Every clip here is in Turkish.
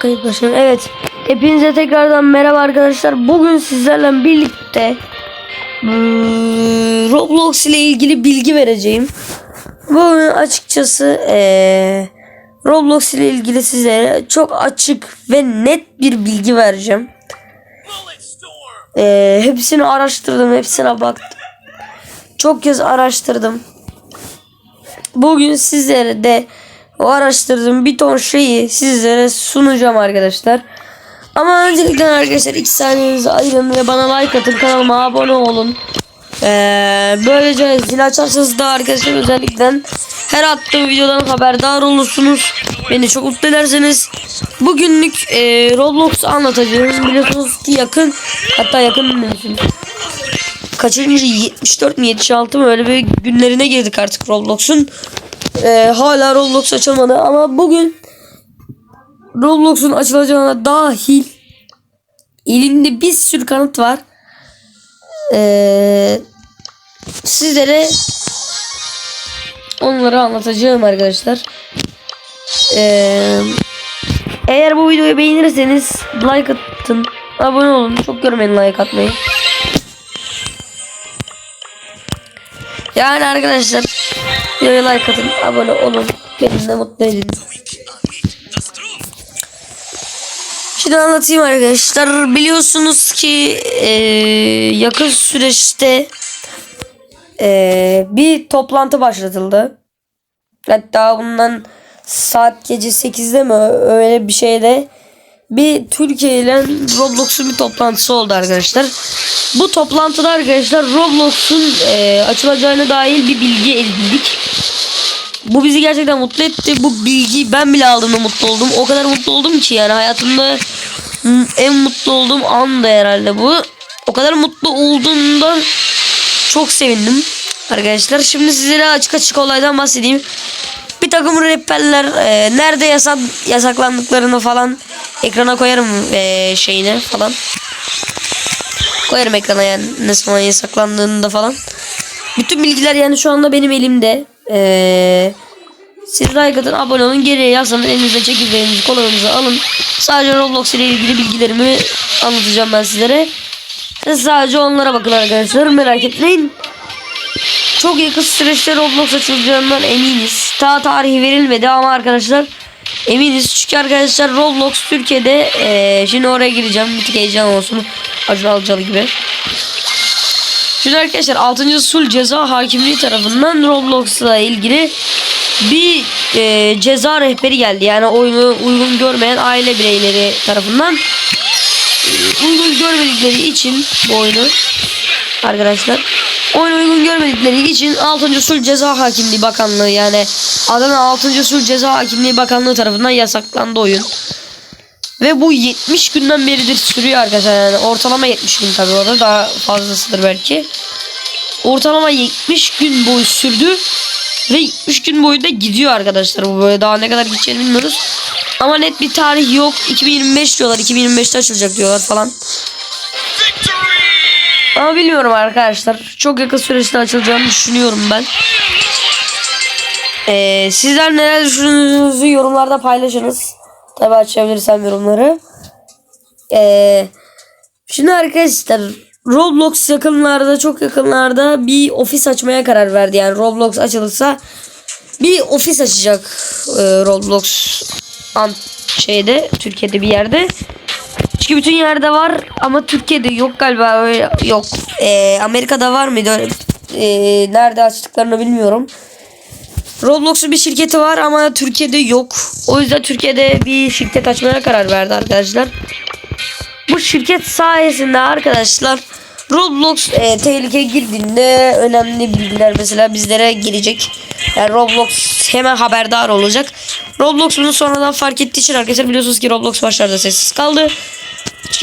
Kayıt başına. Evet. Hepinize tekrardan merhaba arkadaşlar. Bugün sizlerle birlikte hmm, Roblox ile ilgili bilgi vereceğim. Bugün açıkçası eee, Roblox ile ilgili size çok açık ve net bir bilgi vereceğim. Eee, hepsini araştırdım, hepsine baktım. Çok kez araştırdım. Bugün sizlere de o araştırdığım bir ton şeyi sizlere sunacağım arkadaşlar. Ama öncelikle arkadaşlar 2 saniyenizi ayırın ve bana like atın kanalıma abone olun. Ee, böylece zil açarsanız da arkadaşlar özellikle her attığım videodan haberdar olursunuz. Beni çok mutlu ederseniz. Bugünlük e, Roblox anlatacağım. Biliyorsunuz ki yakın hatta yakın bilmiyorsunuz. Kaçıncı 74 mi 76 mı öyle bir günlerine girdik artık Roblox'un. Ee, hala Roblox açılmadı ama bugün Roblox'un açılacağına dahil elinde bir sürü kanıt var. Ee, sizlere onları anlatacağım arkadaşlar. Ee, eğer bu videoyu beğenirseniz like atın, abone olun. Çok görmeyin like atmayı. Yani arkadaşlar videoya like atın, abone olun. Beni mutlu edin. Şimdi anlatayım arkadaşlar. Biliyorsunuz ki e, yakın süreçte e, bir toplantı başlatıldı. Hatta bundan saat gece 8'de mi öyle bir şeyde bir Türkiye ile Roblox'un bir toplantısı oldu arkadaşlar. Bu toplantıda arkadaşlar Roblox'un e, açılacağına dair bir bilgi edindik. Bu bizi gerçekten mutlu etti. Bu bilgiyi ben bile aldığımda mutlu oldum. O kadar mutlu oldum ki yani hayatımda en mutlu olduğum an da herhalde bu. O kadar mutlu olduğumdan çok sevindim arkadaşlar. Şimdi sizlere açık açık olaydan bahsedeyim. Bir takım rapperler e, nerede yasak yasaklandıklarını falan ekrana koyarım e, şeyine falan. Koyarım ekrana yani ne zaman yasaklandığını da falan. Bütün bilgiler yani şu anda benim elimde. Ee, siz atın, abone olun, geriye yazın, elinize çekirdeğinizi, kolanızı alın. Sadece Roblox ile ilgili bilgilerimi anlatacağım ben sizlere. Siz sadece onlara bakın arkadaşlar, merak etmeyin. Çok yakın süreçte Roblox açılacağından eminiz. Ta tarihi verilmedi ama arkadaşlar eminiz. Çünkü arkadaşlar Roblox Türkiye'de ee, şimdi oraya gireceğim. Bir tık heyecan olsun. Acun Alcalı gibi. Şimdi arkadaşlar 6. Sul Ceza Hakimliği tarafından Roblox'la ilgili bir e, ceza rehberi geldi. Yani oyunu uygun görmeyen aile bireyleri tarafından uygun görmedikleri için bu oyunu arkadaşlar oyunu uygun görmedikleri için 6. Sul Ceza Hakimliği Bakanlığı yani Adana 6. Sul Ceza Hakimliği Bakanlığı tarafından yasaklandı oyun. Ve bu 70 günden beridir sürüyor arkadaşlar yani ortalama 70 gün tabii o da daha fazlasıdır belki. Ortalama 70 gün boyu sürdü ve 70 gün boyu da gidiyor arkadaşlar bu böyle daha ne kadar gideceğini bilmiyoruz. Ama net bir tarih yok 2025 diyorlar 2025'te açılacak diyorlar falan. Ama bilmiyorum arkadaşlar çok yakın süreçte açılacağını düşünüyorum ben. Ee, sizler neler düşündüğünüzü yorumlarda paylaşınız. Tabi açabilirsem yorumları. Ee, şimdi arkadaşlar Roblox yakınlarda çok yakınlarda bir ofis açmaya karar verdi. Yani Roblox açılırsa bir ofis açacak e, Roblox şeyde Türkiye'de bir yerde. Çünkü bütün yerde var ama Türkiye'de yok galiba öyle yok. Ee, Amerika'da var mıydı? Ee, nerede açtıklarını bilmiyorum. Roblox'un bir şirketi var ama Türkiye'de yok. O yüzden Türkiye'de bir şirket açmaya karar verdi arkadaşlar. Bu şirket sayesinde arkadaşlar Roblox e, tehlike girdiğinde önemli bilgiler mesela bizlere gelecek. Yani Roblox hemen haberdar olacak. Roblox bunu sonradan fark ettiği için arkadaşlar biliyorsunuz ki Roblox başlarda sessiz kaldı.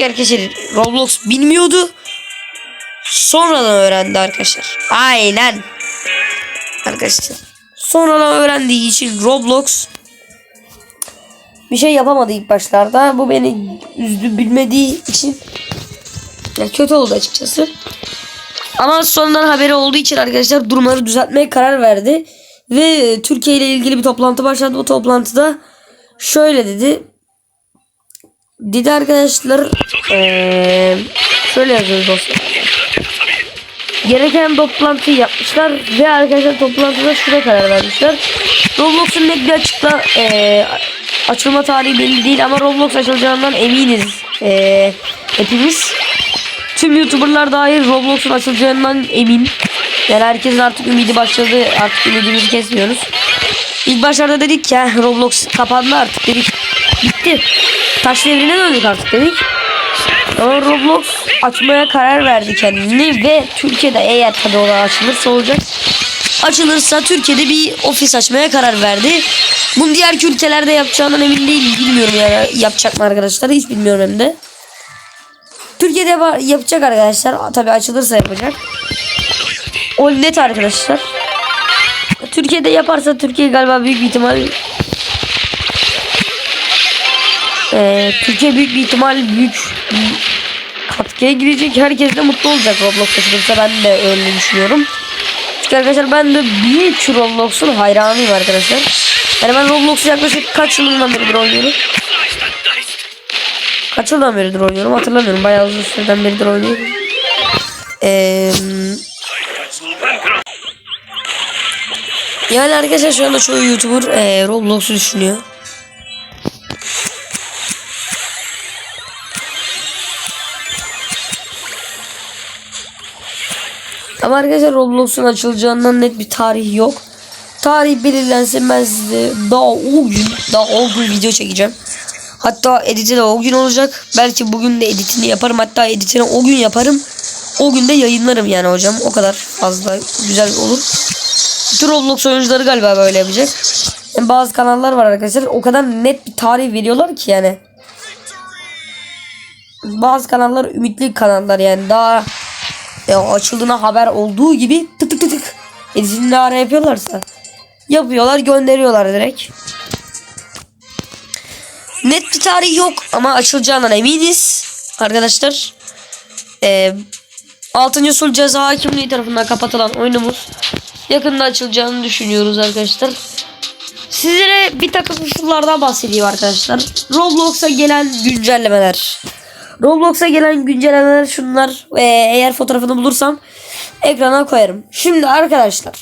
Arkadaşlar Roblox bilmiyordu. Sonradan öğrendi arkadaşlar. Aynen. Arkadaşlar. Sonradan öğrendiği için Roblox bir şey yapamadı ilk başlarda. Bu beni üzdü bilmediği için ya kötü oldu açıkçası. Ama sonradan haberi olduğu için arkadaşlar durumları düzeltmeye karar verdi. Ve Türkiye ile ilgili bir toplantı başladı. Bu toplantıda şöyle dedi. Didi arkadaşlar eee, şöyle yazıyoruz dostlar. Gereken toplantıyı yapmışlar ve arkadaşlar toplantıda şuna karar vermişler. Roblox'un net bir açıkla eee, açılma tarihi belli değil ama Roblox açılacağından eminiz eee, hepimiz. Tüm YouTuber'lar dahil Roblox'un açılacağından emin. Yani herkesin artık ümidi başladı. Artık ümidimizi kesmiyoruz. İlk başlarda dedik ya Roblox kapandı artık dedik. Bitti. Taş devrine döndük artık dedik. Ama Roblox açmaya karar verdi kendini ve Türkiye'de eğer tabi o da açılırsa olacak. Açılırsa Türkiye'de bir ofis açmaya karar verdi. Bunu diğer ülkelerde yapacağından emin değilim. Bilmiyorum yani yapacak mı arkadaşlar hiç bilmiyorum hem de. Türkiye'de yap- yapacak arkadaşlar. Tabi açılırsa yapacak. O net arkadaşlar. Türkiye'de yaparsa Türkiye galiba büyük bir ihtimal Ee, Türkiye büyük bir ihtimal büyük katkıya girecek. Herkes de mutlu olacak Roblox açılırsa. Ben de öyle düşünüyorum. Çünkü arkadaşlar ben de büyük Roblox'un hayranıyım arkadaşlar. Yani ben Roblox'u yaklaşık kaç yılından beridir oynuyorum. Kaç yıldan beridir oynuyorum hatırlamıyorum. Bayağı uzun süreden beridir oynuyorum. Eee... Yani arkadaşlar şu anda çoğu YouTuber eee Roblox'u düşünüyor. Ama arkadaşlar Roblox'un açılacağından net bir tarih yok. Tarih belirlense ben size daha o gün daha o gün video çekeceğim. Hatta editi de o gün olacak. Belki bugün de editini yaparım. Hatta editini o gün yaparım. O gün de yayınlarım yani hocam. O kadar fazla güzel olur. Bütün Roblox oyuncuları galiba böyle yapacak. Yani bazı kanallar var arkadaşlar. O kadar net bir tarih veriyorlar ki yani. Bazı kanallar ümitli kanallar yani daha ya açıldığına haber olduğu gibi tık tık tık tık. Ne ara yapıyorlarsa. Yapıyorlar gönderiyorlar direkt. Net bir tarih yok ama açılacağından eminiz. Arkadaşlar. Ee, 6. usul ceza hakimliği tarafından kapatılan oyunumuz yakında açılacağını düşünüyoruz arkadaşlar. Sizlere bir takım usullardan bahsedeyim arkadaşlar. Roblox'a gelen güncellemeler. Roblox'a gelen güncellemeler şunlar. Ve eğer fotoğrafını bulursam ekrana koyarım. Şimdi arkadaşlar.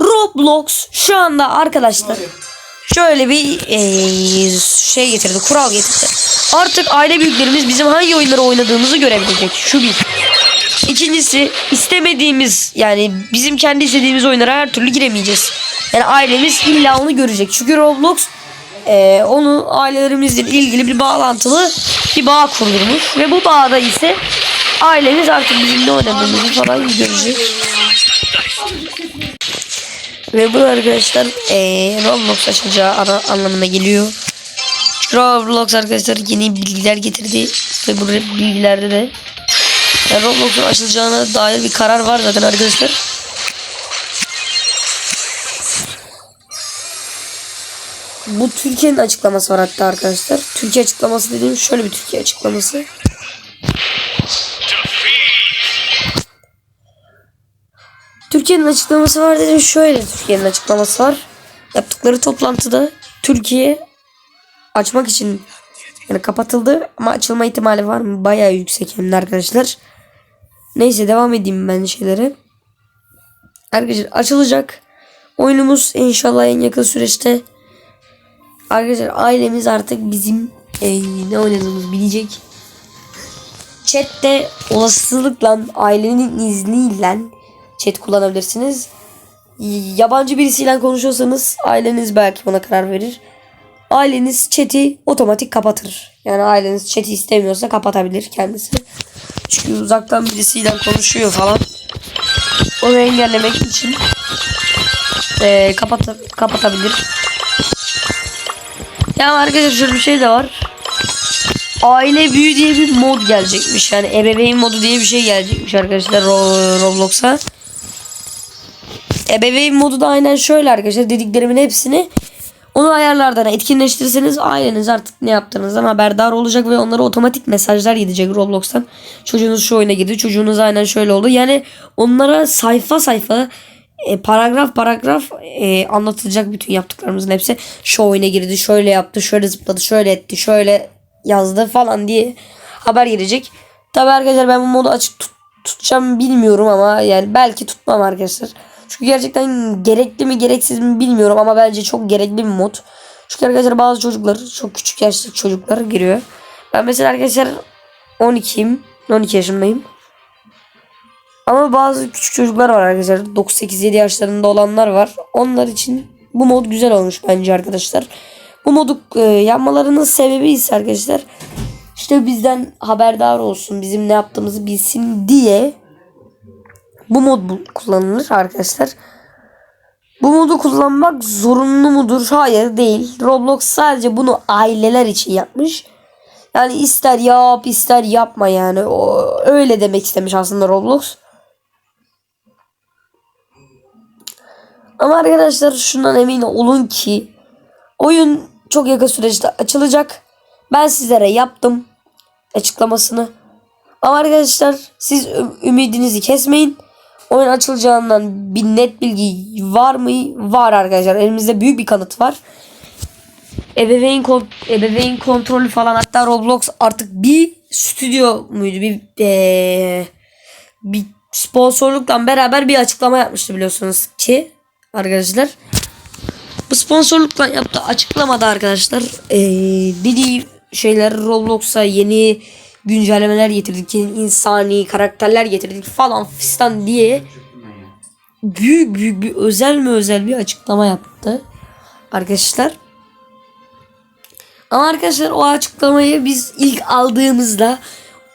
Roblox şu anda arkadaşlar şöyle bir eee, şey getirdi. Kural getirdi. Artık aile büyüklerimiz bizim hangi oyunları oynadığımızı görebilecek. Şu bir. İkincisi istemediğimiz yani bizim kendi istediğimiz oyunlara her türlü giremeyeceğiz. Yani ailemiz illa onu görecek. Çünkü Roblox eee, onu ailelerimizle ilgili bir bağlantılı bir bağ kurdurmuş. Ve bu bağda ise ailemiz artık bizim ne oynadığımızı falan görecek. Ve bu arkadaşlar eee Roblox açılacağı ana, anlamına geliyor. Çünkü Roblox arkadaşlar yeni bilgiler getirdi. Ve bu bilgilerde de yani Roblox'un açılacağına dair bir karar var zaten arkadaşlar. Bu Türkiye'nin açıklaması var hatta arkadaşlar. Türkiye açıklaması dediğim şöyle bir Türkiye açıklaması. Türkiye'nin açıklaması var dedim şöyle Türkiye'nin açıklaması var. Yaptıkları toplantıda Türkiye açmak için yani kapatıldı ama açılma ihtimali var mı? Bayağı yüksek hem arkadaşlar. Neyse devam edeyim ben şeylere. Arkadaşlar açılacak. Oyunumuz inşallah en yakın süreçte. Arkadaşlar ailemiz artık bizim eee, ne oynadığımızı bilecek. Chat'te olasılıkla ailenin izniyle chat kullanabilirsiniz. Yabancı birisiyle konuşuyorsanız aileniz belki buna karar verir. Aileniz chat'i otomatik kapatır. Yani aileniz chat'i istemiyorsa kapatabilir kendisi. Çünkü uzaktan birisiyle konuşuyor falan. Onu engellemek için eee kapat kapatabilir. Ya arkadaşlar bir şey de var. Aile büyü diye bir mod gelecekmiş. Yani ebeveyn modu diye bir şey gelecekmiş arkadaşlar Ro- Roblox'a. Ebeveyn modu da aynen şöyle arkadaşlar dediklerimin hepsini onu ayarlardan etkinleştirirseniz aileniz artık ne yaptığınızdan haberdar olacak ve onlara otomatik mesajlar gidecek Roblox'tan. Çocuğunuz şu oyuna girdi, çocuğunuz aynen şöyle oldu. Yani onlara sayfa sayfa e, paragraf paragraf e, anlatılacak bütün yaptıklarımızın hepsi. Şu oyuna girdi, şöyle yaptı, şöyle zıpladı, şöyle etti, şöyle yazdı falan diye haber gelecek. Tabi arkadaşlar ben bu modu açık tut- tutacağım bilmiyorum ama yani belki tutmam arkadaşlar. Çünkü gerçekten gerekli mi gereksiz mi bilmiyorum ama bence çok gerekli bir mod. Çünkü arkadaşlar bazı çocuklar çok küçük yaşlı çocuklar giriyor. Ben mesela arkadaşlar 12'yim. 12 yaşındayım. Ama bazı küçük çocuklar var arkadaşlar. 9-8-7 yaşlarında olanlar var. Onlar için bu mod güzel olmuş bence arkadaşlar. Bu modu e, yapmalarının sebebi ise arkadaşlar işte bizden haberdar olsun, bizim ne yaptığımızı bilsin diye bu mod kullanılır arkadaşlar. Bu modu kullanmak zorunlu mudur? Hayır değil. Roblox sadece bunu aileler için yapmış. Yani ister yap ister yapma yani. O, öyle demek istemiş aslında Roblox. Ama arkadaşlar şundan emin olun ki oyun çok yakın süreçte açılacak. Ben sizlere yaptım açıklamasını. Ama arkadaşlar siz ümidinizi kesmeyin. Oyun açılacağından bir net bilgi var mı? Var arkadaşlar. Elimizde büyük bir kanıt var. Ebeveyn kon- ebeveyn kontrolü falan hatta Roblox artık bir stüdyo muydu? Bir eee, bir sponsorlukla beraber bir açıklama yapmıştı biliyorsunuz ki arkadaşlar. Bu sponsorlukla yaptığı açıklamada arkadaşlar eee dediği şeyler Roblox'a yeni güncellemeler getirdik, yeni insani karakterler getirdik falan fistan diye büyük büyük bir özel mi özel bir açıklama yaptı arkadaşlar. Ama arkadaşlar o açıklamayı biz ilk aldığımızda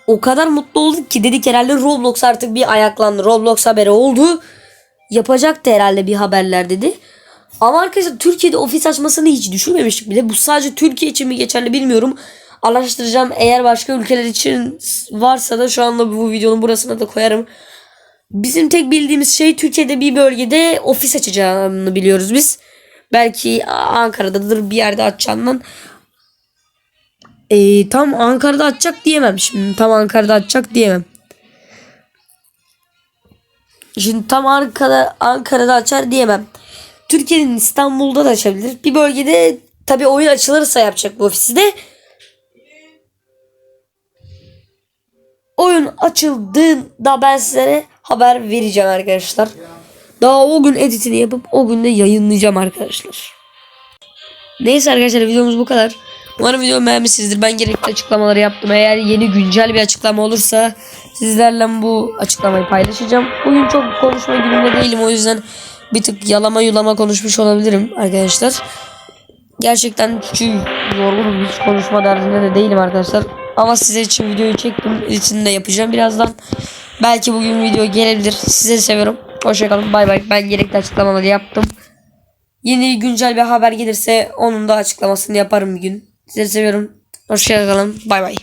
o kadar mutlu olduk ki dedik herhalde Roblox artık bir ayaklandı. Roblox haberi oldu. Yapacaktı herhalde bir haberler dedi. Ama arkadaşlar Türkiye'de ofis açmasını hiç düşünmemiştik bile. Bu sadece Türkiye için mi geçerli bilmiyorum. Araştıracağım. Eğer başka ülkeler için varsa da şu anda bu videonun burasına da koyarım. Bizim tek bildiğimiz şey Türkiye'de bir bölgede ofis açacağını biliyoruz biz. Belki Ankara'dadır bir yerde açacağından. Ee, tam Ankara'da açacak diyemem şimdi. Tam Ankara'da açacak diyemem. Şimdi tam Ankara'da, Ankara'da açar diyemem. Türkiye'nin İstanbul'da da açabilir. Bir bölgede tabii oyun açılırsa yapacak bu ofisi de. Oyun açıldığında ben size haber vereceğim arkadaşlar. Daha o gün editini yapıp o gün de yayınlayacağım arkadaşlar. Neyse arkadaşlar videomuz bu kadar. Umarım videomu beğenmişsinizdir. Ben gerekli açıklamaları yaptım. Eğer yeni güncel bir açıklama olursa sizlerle bu açıklamayı paylaşacağım. Bugün çok konuşma gününde değilim. O yüzden bir tık yalama yulama konuşmuş olabilirim arkadaşlar. Gerçekten çünkü yorgunum. Hiç konuşma derdinde de değilim arkadaşlar. Ama size için videoyu çektim. İçinde de yapacağım birazdan. Belki bugün video gelebilir. Sizi seviyorum. Hoşçakalın. Bay bay. Ben gerekli açıklamaları yaptım. Yeni güncel bir haber gelirse onun da açıklamasını yaparım bir gün. Sizleri seviyorum. Hoşçakalın. Bay bay.